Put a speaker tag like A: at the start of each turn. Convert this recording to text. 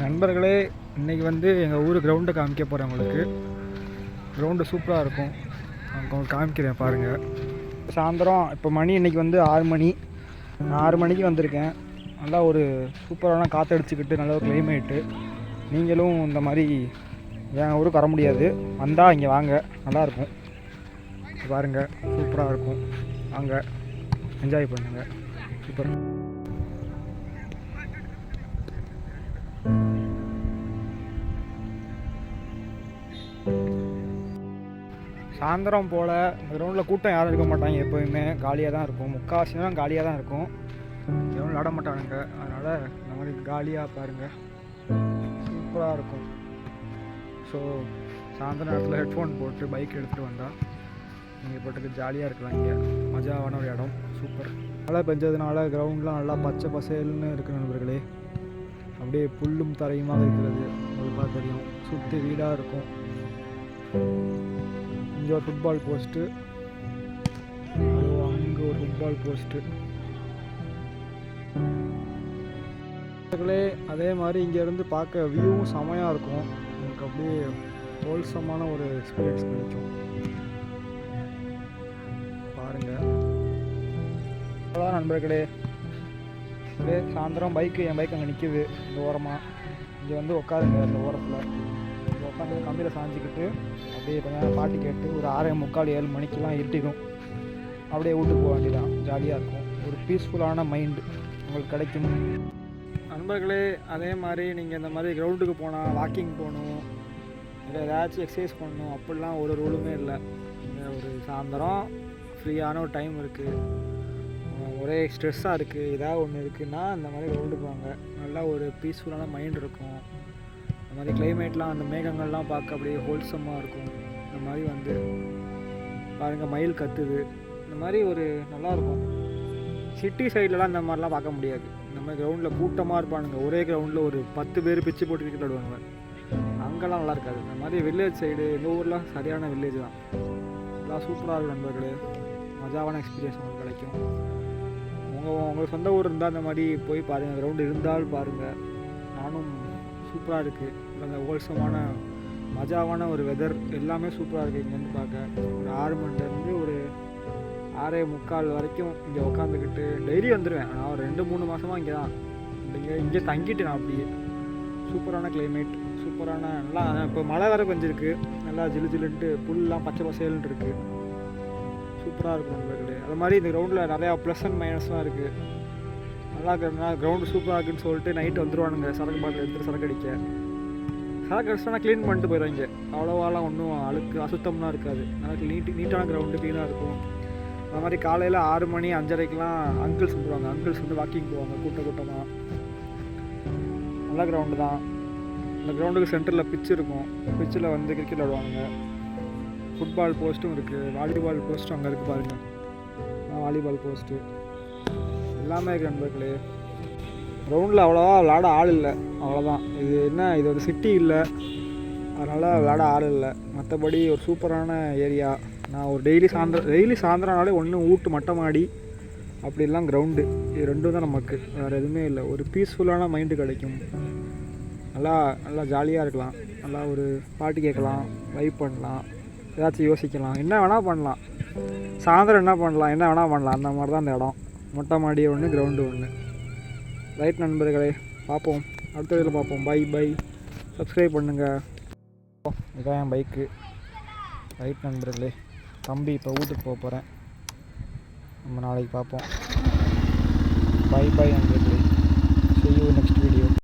A: நண்பர்களே இன்றைக்கி வந்து எங்கள் ஊர் கிரவுண்டை காமிக்க போகிறேன் உங்களுக்கு. கிரவுண்டு சூப்பராக இருக்கும். அங்கே உங்களுக்கு காமிக்கிறேன் பாருங்கள் சாயந்தரம் இப்போ மணி இன்றைக்கி வந்து ஆறு மணி. நான் ஆறு மணிக்கு வந்திருக்கேன். நல்லா ஒரு சூப்பரான காற்றடிச்சுக்கிட்டு நல்ல ஒரு கிளைமேட்டு நீங்களும் இந்த மாதிரி என் ஊருக்கு வர முடியாது. வந்தால் இங்கே வாங்க. நல்லாயிருக்கும் பாருங்கள் சூப்பராக இருக்கும். வாங்க. என்ஜாய் பண்ணுங்கள் சூப்பர். சாயந்தரம் போல் இந்த கிரவுண்டில் கூட்டம் யாரும் இருக்க மாட்டாங்க எப்போயுமே. காலியாக தான் இருக்கும். முக்கால்வாசி நேரம் காலியாக தான் இருக்கும். கிரௌண்ட் விளாட மாட்டானுங்க. அதனால் இந்த மாதிரி காலியாக பாருங்கள் சூப்பராக இருக்கும். ஸோ சாயந்தரம் நேரத்தில் ஹெட்ஃபோன் போட்டு பைக் எடுத்துகிட்டு வந்தால் நீங்கள் போட்டுக்கு ஜாலியாக இருக்கலாம் இங்கே. மஜாவான ஒரு இடம். சூப்பர் மழை பெஞ்சதுனால கிரவுண்ட்லாம் நல்லா பச்சை பசேல்னு இருக்கு நண்பர்களே. அப்படியே புல்லும் தரையுமாக இருக்கிறது. அது பார்த்து தெரியும். சுற்றி வீடாக இருக்கும். இங்கே ஒரு ஃபுட்பால் போஸ்ட்டு அங்கே ஒரு ஃபுட்பால் போஸ்ட்டு அதே மாதிரி இங்கேருந்து பார்க்க வியூவும் செமையாக இருக்கும். எனக்கு அப்படியே ஹோல்சமான ஒரு எக்ஸ்பீரியன்ஸ் கிடைக்கும். பாருங்கள் அவ்வளோதான் நண்பர்களே. சாயந்தரம் பைக்கு என் பைக் அங்கே நிற்கிது இந்த ஓரமாக இங்கே வந்து உட்காருங்க இந்த ஓரத்தில். உட்காந்து கம்பியில் சாஞ்சிக்கிட்டு அப்படியே கொஞ்ச நேரம் பாட்டு கேட்டு ஒரு ஆறே முக்கால் ஏழு மணிக்கெலாம் இருட்டிடும். அப்படியே வீட்டுக்கு போக வேண்டியதான் ஜாலியாக இருக்கும். ஒரு பீஸ்ஃபுல்லான மைண்டு உங்களுக்கு கிடைக்கும். நண்பர்களே அதே மாதிரி நீங்கள் இந்த மாதிரி கிரவுண்டுக்கு போனால் வாக்கிங் போகணும் இல்லை ஏதாச்சும் எக்ஸசைஸ் பண்ணணும் அப்படிலாம் ஒரு ரூலுமே இல்லை. இங்கே ஒரு சாயந்தரம் ஃப்ரீயான ஒரு டைம் இருக்குது ஒரே ஸ்ட்ரெஸ்ஸாக இருக்குது ஏதாவது ஒன்று இருக்குன்னா இந்த மாதிரி கிரவுண்டுக்கு வாங்க நல்லா ஒரு பீஸ்ஃபுல்லான மைண்ட் இருக்கும். இந்த மாதிரி கிளைமேட்லாம் அந்த மேகங்கள்லாம் பார்க்க அப்படியே ஹோல்சமாக இருக்கும். இந்த மாதிரி வந்து பாருங்கள் மயில் கத்துது. இந்த மாதிரி ஒரு நல்லாயிருக்கும். சிட்டி சைட்லலாம் இந்த மாதிரிலாம் பார்க்க முடியாது. இந்த மாதிரி கிரவுண்டில் கூட்டமாக இருப்பானுங்க. ஒரே கிரவுண்டில் ஒரு பத்து பேர் பிச்சு போட்டு கிரிக்கெட் அங்கெல்லாம் நல்லா இருக்காது. இந்த மாதிரி வில்லேஜ் சைடு எங்கள் ஊர்லாம் சரியான வில்லேஜ் தான். எல்லாம் சூப்பராக இருக்கும் நண்பர்களே. மஜாவான எக்ஸ்பீரியன்ஸ் உங்களுக்கு கிடைக்கும். உங்கள் உங்களுக்கு சொந்த ஊர் இருந்தால் அந்த மாதிரி போய் பாருங்கள் கிரவுண்டு இருந்தால் பாருங்கள் நானும் சூப்பராக இருக்குது அந்த ஹோல்சமான மஜாவான ஒரு வெதர் எல்லாமே சூப்பராக இருக்குது இங்கேருந்து பார்க்க. ஒரு ஆறு மணிலேருந்து ஒரு ஆறே முக்கால் வரைக்கும் இங்கே உட்காந்துக்கிட்டு டெய்லி வந்துடுவேன் நான் ஒரு ரெண்டு மூணு மாதமாக இங்கே தான் இங்கே இங்கே தங்கிட்டு நான் அப்படியே. சூப்பரான கிளைமேட் சூப்பரான நல்லா இப்போ மழை வேறு பெஞ்சிருக்கு. நல்லா ஜிலு ஜிலுன்ட்டு புல்லாம் பச்சை பசேல்னு இருக்குது சூப்பராக இருக்கும் நண்பர்களே. அது மாதிரி இந்த கிரவுண்டில் நிறையா ப்ளஸ் அண்ட் மைனஸ்லாம் இருக்குது நல்லா இருக்கிறதுனா கிரவுண்டு சூப்பராக இருக்குன்னு சொல்லிட்டு நைட்டு வந்துடுவானுங்க சரக்கு பாட்டில் எடுத்துகிட்டு சரக்கு அடிக்க. சரக்கு அடிச்சுனா க்ளீன் பண்ணிட்டு போயிடுவாங்க அவ்வளோவாலாம் ஒன்றும் அழுக்கு அசுத்தம்லாம் இருக்காது. நல்லா நீட் நீட்டான கிரவுண்டு க்ளீனாக இருக்கும். அது மாதிரி காலையில் ஆறு மணி அஞ்சரைக்கெலாம் அங்கிள்ஸ் வந்துடுவாங்க அங்கிள்ஸ் வந்து வாக்கிங் போவாங்க கூட்ட கூட்டமாக நல்ல கிரவுண்டு தான். அந்த கிரவுண்டுக்கு சென்டரில் பிச்சு இருக்கும். பிச்சில் வந்து கிரிக்கெட் விளாடுவாங்க ஃபுட்பால் போஸ்ட்டும் இருக்குது வாலிபால் போஸ்ட்டும் அங்கே இருக்குது பாருங்கள் வாலிபால் போஸ்ட்டு எல்லாமே இருக்குது நண்பர்களே. கிரவுண்டில் அவ்வளோவா விளாட ஆள் இல்லை. அவ்வளோதான் இது என்ன? இது ஒரு சிட்டி இல்லை. அதனால் விளாட ஆள் இல்லை. மற்றபடி ஒரு சூப்பரான ஏரியா நான் ஒரு டெய்லி சாயந்தரம் டெய்லி சாயந்தரம்னாலே ஒன்று ஊட்டு மொட்டை மாடி அப்படிலாம் கிரவுண்டு இது ரெண்டும் தான் நமக்கு. வேறு எதுவுமே இல்லை. ஒரு பீஸ்ஃபுல்லான மைண்டு கிடைக்கும். நல்லா நல்லா ஜாலியாக இருக்கலாம். நல்லா ஒரு பாட்டு கேட்கலாம் வைப் பண்ணலாம். ஏதாச்சும் யோசிக்கலாம். என்ன வேணால் பண்ணலாம். சாயந்தரம் என்ன பண்ணலாம்? என்ன வேணால் பண்ணலாம். அந்த மாதிரி தான் அந்த இடம். மொட்டை மாடி ஒன்று கிரவுண்டு ஒன்று ரைட் நண்பர்களே பார்ப்போம். அடுத்த இதில் பார்ப்போம். பை பை சப்ஸ்கிரைப் பண்ணுங்கள் இதான் என் பைக்கு ரைட் நண்பர்களே தம்பி இப்போ வீட்டுக்கு போக போகிறேன் நம்ம நாளைக்கு பார்ப்போம். பை பை நண்பர்களே.